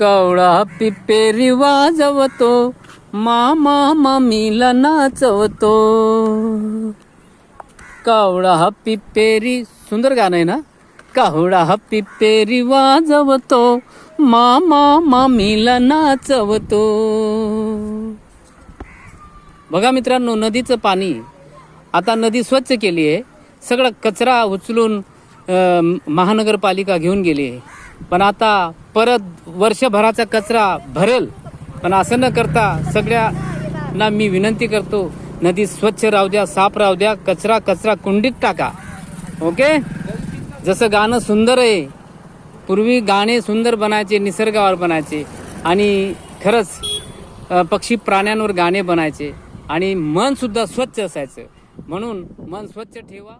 कावळा पिपेरी वाजवतो. मामा मामीला नाचवतो. कावळा हा पिपेरी सुंदर गाणं आहे ना? कावळा हा पिपेरी वाजवतो. मामा मामीला नाचवतो. बघा मित्रांनो नदीचं पाणी. आता नदी स्वच्छ केली आहे. सगळा कचरा उचलून महानगरपालिका घेऊन गेली आहे. पण आता परत वर्षभराचा कचरा भरेल. पण असं न करता सगळ्यांना मी विनंती करतो नदी स्वच्छ राहू द्या साफ राहू द्या कचरा कचरा कुंडीत टाका. ओके? जसं गाणं सुंदर आहे पूर्वी गाणे सुंदर बनायचे निसर्गावर बनायचे आणि खरंच पक्षी प्राण्यांवर गाणे बनायचे आणि मनसुद्धा स्वच्छ असायचं. म्हणून मन स्वच्छ ठेवा.